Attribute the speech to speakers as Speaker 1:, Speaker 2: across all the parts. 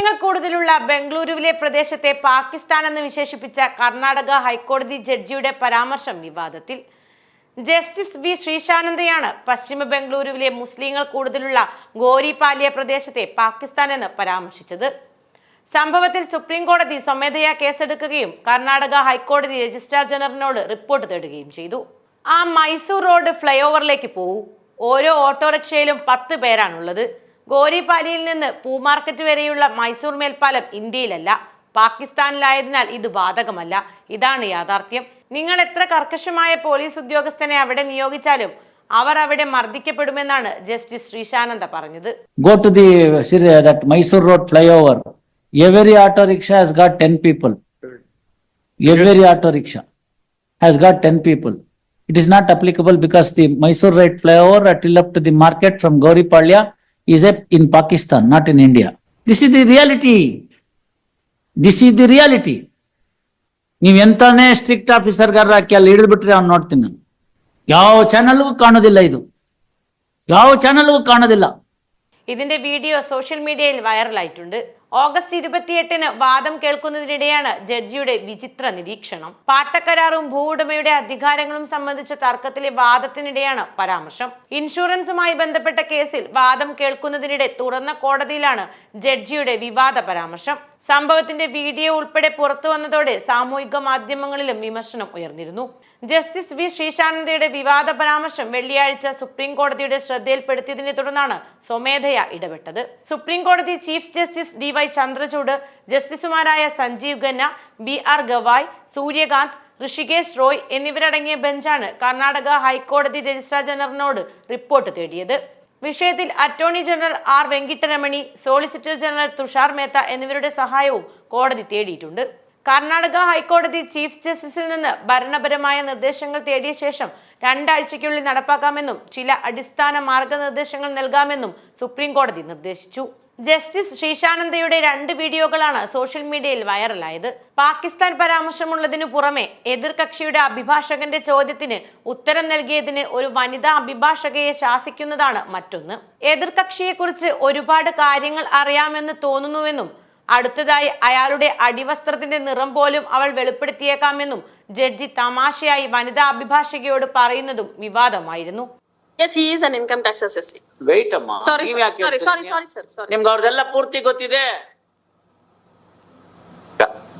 Speaker 1: മുസ്ലിങ്ങൾ കൂടുതലുള്ള ബംഗളൂരുവിലെ പ്രദേശത്തെ പാകിസ്ഥാൻ എന്ന് വിശേഷിപ്പിച്ച കർണാടക ഹൈക്കോടതി ജഡ്ജിയുടെ പരാമർശം വിവാദത്തിൽ. ജസ്റ്റിസ് ബി ശ്രീശാനന്ദയാണ് പശ്ചിമ ബംഗളൂരുവിലെ മുസ്ലിങ്ങൾ കൂടുതലുള്ള ഗോരിപാലിയ പ്രദേശത്തെ പാകിസ്ഥാൻ എന്ന് പരാമർശിച്ചത്. സംഭവത്തിൽ സുപ്രീം കോടതി സ്വമേധയാ കേസെടുക്കുകയും കർണാടക ഹൈക്കോടതി രജിസ്ട്രാർ ജനറലിനോട് റിപ്പോർട്ട് തേടുകയും ചെയ്തു. ആ മൈസൂർ റോഡ് ഫ്ലൈ ഓവറിലേക്ക് പോകൂ. ഓരോ ഓട്ടോറിക്ഷയിലും പത്ത് പേരാണുള്ളത്. ഗോരിപാലിയിൽ നിന്ന് പൂമാർക്കറ്റ് വരെയുള്ള മൈസൂർ മേൽപ്പാലം ഇന്ത്യയിലല്ല പാകിസ്ഥാനിലായതിനാൽ ഇത് ബാധകമല്ല. ഇതാണ് യാഥാർത്ഥ്യം. നിങ്ങൾ എത്ര കർക്കശമായ പോലീസ് ഉദ്യോഗസ്ഥനെ അവിടെ നിയോഗിച്ചാലും അവർ അവിടെ മർദ്ദിക്കപ്പെടുമെന്നാണ് ജസ്റ്റിസ് ശ്രീശാനന്ദ പറഞ്ഞത്.
Speaker 2: Go to the that Mysore road flyover every autorickshaw has got ten people every autorickshaw has got ten people it is not applicable because the Mysore road flyover the market from Goripalya is a, in Pakistan, not in India. This is the reality. This is the reality. ನೀವ್ ಎಂತಾನೇ strict officer ಗಾರ ಹಾಕಿ ಅಲ್ಲಿ ಹಿಡಿದು ಬಿಟ್ರೆ ಅವ್ನು ನೋಡ್ತೀನಿ ನಾನು ಯಾವ ಚಾನಲ್ಗೂ ಕಾಣೋದಿಲ್ಲ ಇದು ಯಾವ ಚಾನಲ್ಗೂ ಕಾಣೋದಿಲ್ಲ
Speaker 1: ഇതിന്റെ വീഡിയോ സോഷ്യൽ മീഡിയയിൽ വൈറലായിട്ടുണ്ട് ഓഗസ്റ്റ് ഇരുപത്തിയെട്ടിന് വാദം കേൾക്കുന്നതിനിടെയാണ് ജഡ്ജിയുടെ വിചിത്ര നിരീക്ഷണം. പാട്ടക്കരാറും ഭൂവുടമയുടെ അധികാരങ്ങളും സംബന്ധിച്ച തർക്കത്തിലെ വാദത്തിനിടെയാണ് പരാമർശം. ഇൻഷുറൻസുമായി ബന്ധപ്പെട്ട കേസിൽ വാദം കേൾക്കുന്നതിനിടെ തുറന്ന കോടതിയിലാണ് ജഡ്ജിയുടെ വിവാദ പരാമർശം. സംഭവത്തിന്റെ വീഡിയോ ഉൾപ്പെടെ പുറത്തു വന്നതോടെ സാമൂഹിക മാധ്യമങ്ങളിലും വിമർശനം ഉയർന്നിരുന്നു. Justice V. ശ്രീശാനന്ദയുടെ വിവാദ പരാമർശം വെള്ളിയാഴ്ച സുപ്രീം കോടതിയുടെ ശ്രദ്ധയിൽപ്പെടുത്തിയതിനെ തുടർന്നാണ് സ്വമേധയ ഇടപെട്ടത്. സുപ്രീം കോടതി chief justice D Y Chandrachud ജസ്റ്റിസുമാരായ സഞ്ജീവ് ഖന്ന ബി ആർ ഗവായ് സൂര്യകാന്ത് ഋഷികേശ് റോയ് എന്നിവരടങ്ങിയ ബെഞ്ചാണ് കർണാടക ഹൈക്കോടതി രജിസ്ട്രാർ ജനറലിനോട് റിപ്പോർട്ട് തേടിയത്. വിഷയത്തിൽ attorney general R Venkataramani solicitor general Tushar Mehta എന്നിവരുടെ സഹായവും കോടതി തേടിയിട്ടുണ്ട്. കർണാടക ഹൈക്കോടതി ചീഫ് ജസ്റ്റിസിൽ നിന്ന് ഭരണപരമായ നിർദ്ദേശങ്ങൾ തേടിയ ശേഷം രണ്ടാഴ്ചയ്ക്കുള്ളിൽ നടപ്പാക്കാമെന്നും ചില അടിസ്ഥാന മാർഗനിർദ്ദേശങ്ങൾ നൽകാമെന്നും സുപ്രീം കോടതി നിർദ്ദേശിച്ചു. ജസ്റ്റിസ് ശ്രീശാനന്ദയുടെ രണ്ട് വീഡിയോകളാണ് സോഷ്യൽ മീഡിയയിൽ വൈറലായത്. പാകിസ്ഥാൻ പരാമർശമുള്ളതിനു പുറമെ എതിർകക്ഷിയുടെ അഭിഭാഷകന്റെ ചോദ്യത്തിന് ഉത്തരം നൽകിയതിന് ഒരു വനിതാ അഭിഭാഷകയെ ശാസിക്കുന്നതാണ് മറ്റൊന്ന്. എതിർകക്ഷിയെക്കുറിച്ച് ഒരുപാട് കാര്യങ്ങൾ അറിയാമെന്ന് തോന്നുന്നുവെന്നും അടുത്തതായി അയാളുടെ അടിവസ്ത്രത്തിന്റെ നിറം പോലും അവൾ വെളിപ്പെടുത്തിയേക്കാമെന്നും ജഡ്ജി തമാശയായി വനിതാ അഭിഭാഷകയോട് പറയുന്നതും വിവാദമായിരുന്നു.
Speaker 3: Yes, he is an income tax assessee.
Speaker 4: Wait ಅಮ್ಮ.
Speaker 3: ಸಾರಿ
Speaker 4: ಸಾರಿ
Speaker 3: ಸಾರಿ
Speaker 4: ಯಾಕೆ
Speaker 3: ಸರ್ ಸಾರಿ
Speaker 4: ಹೇಳ್ತೀರಿ?
Speaker 3: sorry, sir, sorry.
Speaker 4: ನಿಮ್ಗೆ ಅವ್ರದೆಲ್ಲ ಪೂರ್ತಿ ಗೊತ್ತಿದೆ?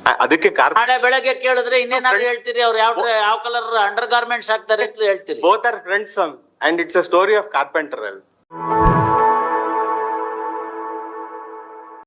Speaker 5: ಅ- ಅದಕ್ಕೆ ಕಾರ್
Speaker 4: ನಾಳೆ ಬೆಳಗ್ಗೆ ಕೇಳಿದ್ರೆ ಇನ್ನೇನಾದ್ರು ಹೇಳ್ತೀರಿ? ಅವ್ರು ಯಾವ ಯಾವ ಕಲರ್ ಅಂಡರ್ ಗಾರ್ಮೆಂಟ್ಸ್ ಹಾಕ್ತಾರೆ ಅಂತ ಹೇಳ್ತೀರಿ?
Speaker 5: Both are friends and it's a story of carpenter